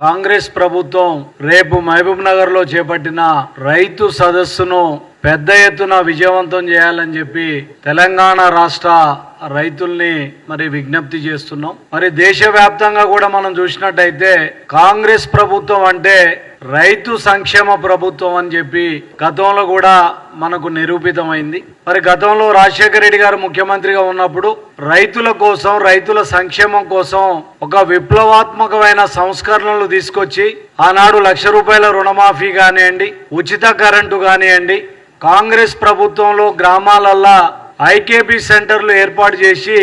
కాంగ్రెస్ ప్రభుత్వం రేపు మహబూబ్ నగర్లో చేపట్టిన రైతు సదస్సును పెద్ద ఎత్తున విజయవంతం చేయాలని చెప్పి తెలంగాణ రాష్ట్ర రైతుల్ని మరి విజ్ఞప్తి చేస్తున్నాం. మరి దేశవ్యాప్తంగా కూడా మనం చూసినట్టయితే కాంగ్రెస్ ప్రభుత్వం అంటే రైతు సంక్షేమ ప్రభుత్వం అని చెప్పి గతంలో కూడా మనకు నిరూపితమైంది. మరి గతంలో రాజశేఖర రెడ్డి గారు ముఖ్యమంత్రిగా ఉన్నప్పుడు రైతుల కోసం రైతుల సంక్షేమం కోసం ఒక విప్లవాత్మకమైన సంస్కరణలు తీసుకొచ్చి ఆనాడు లక్ష రూపాయల రుణమాఫీ కానివ్వండి ఉచిత కరెంటు కానివ్వండి కాంగ్రెస్ ప్రభుత్వంలో గ్రామాలల్లా ఐకేపీ సెంటర్లు ఏర్పాటు చేసి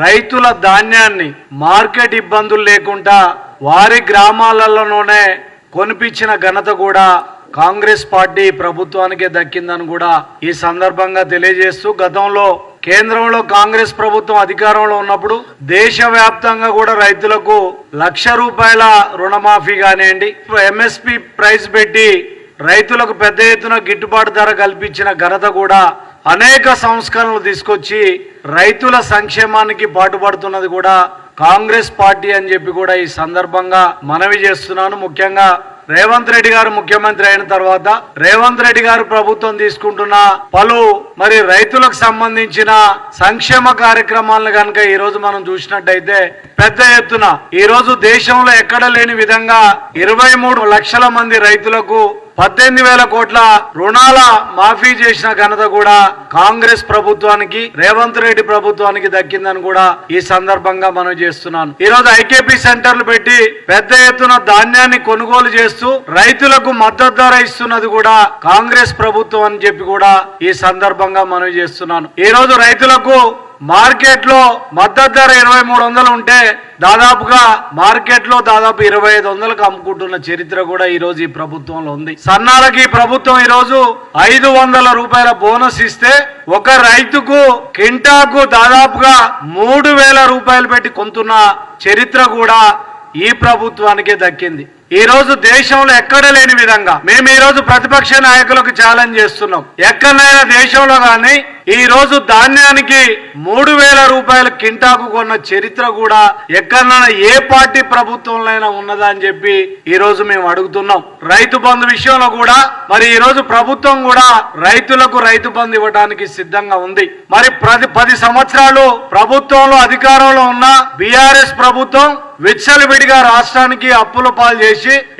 రైతుల ధాన్యాన్ని మార్కెట్ ఇబ్బందులు లేకుండా వారి గ్రామాలలోనే కొనిపించిన ఘనత కూడా కాంగ్రెస్ పార్టీ ప్రభుత్వానికే దక్కిందని కూడా ఈ సందర్భంగా తెలియజేస్తూ గతంలో కేంద్రంలో కాంగ్రెస్ ప్రభుత్వం అధికారంలో ఉన్నప్పుడు దేశవ్యాప్తంగా కూడా రైతులకు లక్ష రూపాయల రుణమాఫీ కానివ్వండి. ఎంఎస్పి ప్రైస్ పెట్టి రైతులకు పెద్ద ఎత్తున గిట్టుబాటు ధర కల్పించిన ఘనత కూడా అనేక సంస్కరణలు తీసుకొచ్చి రైతుల సంక్షేమానికి పాటుపడుతున్నది కూడా కాంగ్రెస్ పార్టీ అని చెప్పి కూడా ఈ సందర్భంగా మనవి చేస్తున్నాను. ముఖ్యంగా రేవంత్ రెడ్డి గారు ముఖ్యమంత్రి అయిన తర్వాత రేవంత్ రెడ్డి గారు ప్రభుత్వం తీసుకుంటున్న పలు మరి రైతులకు సంబంధించిన సంక్షేమ కార్యక్రమాలను కనుక ఈ రోజు మనం చూసినట్టయితే పెద్ద ఎత్తున ఈ రోజు దేశంలో ఎక్కడ లేని విధంగా ఇరవై మూడు లక్షల మంది రైతులకు పద్దెనిమిది వేల కోట్ల రుణాల మాఫీ చేసిన ఘనత కూడా కాంగ్రెస్ ప్రభుత్వానికి రేవంత్ రెడ్డి ప్రభుత్వానికి దక్కిందని కూడా ఈ సందర్భంగా మనం చేస్తున్నాను. ఈ రోజు ఐకేపీ సెంటర్లు పెట్టి పెద్ద ఎత్తున ధాన్యాన్ని కొనుగోలు చేస్తూ రైతులకు మద్దతు ధర ఇస్తున్నది కూడా కాంగ్రెస్ ప్రభుత్వం అని చెప్పి కూడా ఈ సందర్భంగా మనం చేస్తున్నాను. ఈ రోజు రైతులకు మార్కెట్లో మద్దతు ధర ఇరవై మూడు వందలు ఉంటే దాదాపుగా మార్కెట్లో దాదాపు ఇరవై ఐదు వందలకు అమ్ముకుంటున్న చరిత్ర కూడా ఈ రోజు ఈ ప్రభుత్వంలో ఉంది. సన్నాలకి ప్రభుత్వం ఈ రోజు ఐదు వందల రూపాయల బోనస్ ఇస్తే ఒక రైతుకు కింటాకు దాదాపుగా మూడు వేల రూపాయలు పెట్టి కొంటున్న చరిత్ర కూడా ఈ ప్రభుత్వానికే దక్కింది. ఈ రోజు దేశంలో ఎక్కడ లేని విధంగా మేము ఈరోజు ప్రతిపక్ష నాయకులకు ఛాలెంజ్ చేస్తున్నాం. ఎక్కడైనా దేశంలో కానీ ఈ రోజు ధాన్యానికి మూడు వేల రూపాయల కింటాకు కొన్న చరిత్ర కూడా ఎక్కడైనా ఏ పార్టీ ప్రభుత్వంలో ఉన్నదా అని చెప్పి ఈ రోజు మేము అడుగుతున్నాం. రైతు బంధు విషయంలో కూడా మరి ఈ రోజు ప్రభుత్వం కూడా రైతులకు రైతు బంధు ఇవ్వడానికి సిద్ధంగా ఉంది. మరి ప్రతి పది సంవత్సరాలు ప్రభుత్వంలో అధికారంలో ఉన్న బీఆర్ఎస్ ప్రభుత్వం విచ్చలవిడిగా రాష్ట్రానికి అప్పుల పాలు చేసి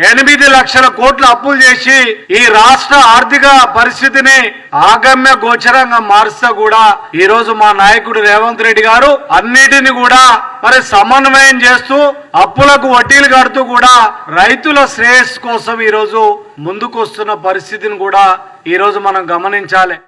ఎనిమిది లక్షల కోట్ల అప్పులు చేసి ఈ రాష్ట్ర ఆర్థిక పరిస్థితిని ఆగమ్య గోచరంగా మారుస్తా కూడా ఈ రోజు మా నాయకుడు రేవంత్ రెడ్డి గారు అన్నిటిని కూడా మరి సమన్వయం చేస్తూ అప్పులకు వడ్డీలు కడుతూ కూడా రైతుల శ్రేయస్సు కోసం ఈ రోజు ముందుకు వస్తున్న పరిస్థితిని కూడా ఈ రోజు మనం గమనించాలి.